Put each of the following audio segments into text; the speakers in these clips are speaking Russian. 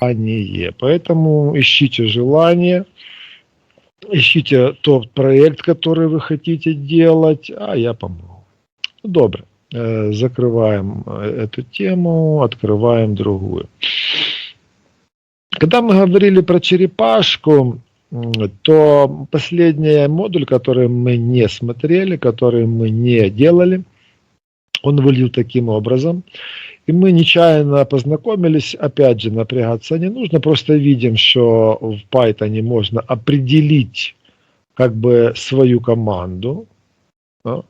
желание. Поэтому ищите желание, ищите тот проект, который вы хотите делать, а я помогу. Добре. Э, Закрываем э, эту тему, открываем другую. Когда мы говорили про черепашку, то последний модуль, который мы не смотрели, который мы не делали, он выглядел таким образом. И мы нечаянно познакомились, опять же, напрягаться не нужно, просто видим, что в Python можно определить как бы свою команду, да,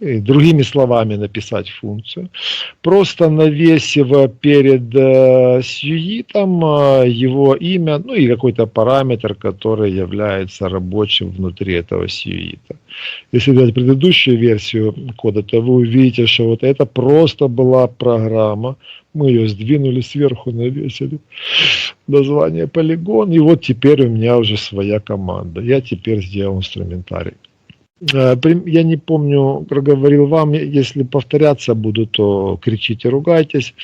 другими словами написать функцию, просто навесив перед э, сьюитом э, его имя, ну и какой-то параметр, который является рабочим внутри этого сьюита. Если взять предыдущую версию кода, то вы увидите, что вот это просто была программа, мы ее сдвинули сверху, навесили название полигон, и вот теперь у меня уже своя команда. Я теперь сделал инструментарий. Э, Я не помню, проговорил вам, если повторяться буду, то кричите, ругайтесь.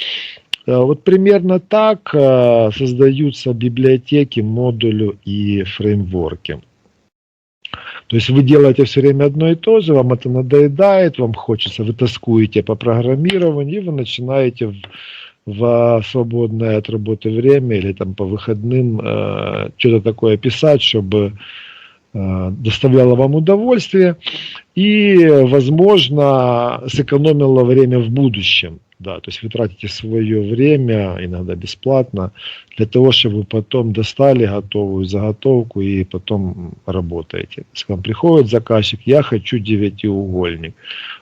Э, Вот примерно так э, создаются библиотеки, модулю и фреймворки. То есть вы делаете все время одно и то же, вам это надоедает, вам хочется, вы тоскуете по программированию, и вы начинаете в, в свободное от работы время или там по выходным э, что-то такое писать, чтобы доставляло вам удовольствие и, возможно, сэкономило время в будущем. Да, то есть вы тратите свое время, иногда бесплатно, для того, чтобы вы потом достали готовую заготовку и потом работаете. Если к вам приходит заказчик, я хочу девятиугольник.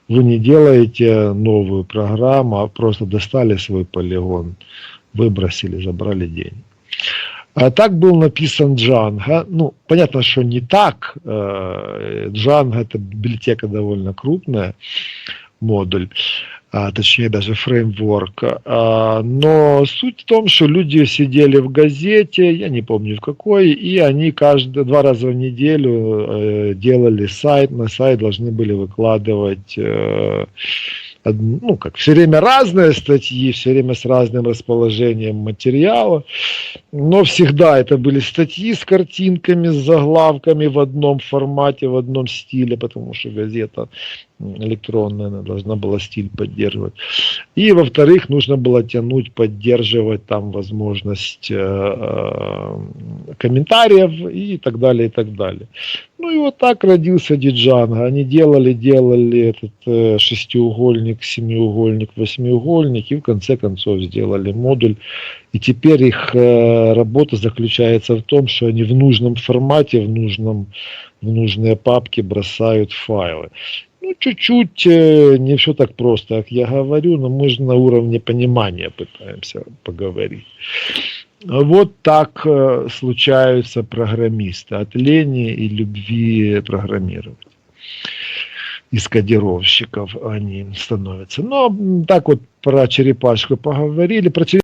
Вы не делаете новую программу, а просто достали свой полигон, выбросили, забрали деньги. А так был написан Django. Ну, понятно, что не так. Э, Django это библиотека довольно крупная, модуль, а, точнее даже фреймворк. А, но суть в том, что люди сидели в газете, я не помню в какой, и они каждые два раза в неделю э, делали сайт, на сайт должны были выкладывать э, ну, как все время разные статьи, все время с разным расположением материала, но всегда это были статьи с картинками, с заглавками в одном формате, в одном стиле, потому что газета электронная, она должна была стиль поддерживать. И, во-вторых, нужно было тянуть, поддерживать там возможность э, э, комментариев и так далее, и так далее. Ну и вот так родился Диджанго. Они делали, делали этот э, шестиугольник, семиугольник, восьмиугольник и в конце концов сделали модуль. И теперь их э, работа заключается в том, что они в нужном формате, в нужном в нужные папки бросают файлы. Ну, чуть-чуть э, не все так просто, как я говорю, но мы же на уровне понимания пытаемся поговорить. Вот так э, случаются программисты от лени и любви программировать. Из кодировщиков они становятся. Но м, так вот про черепашку поговорили. Про черепашку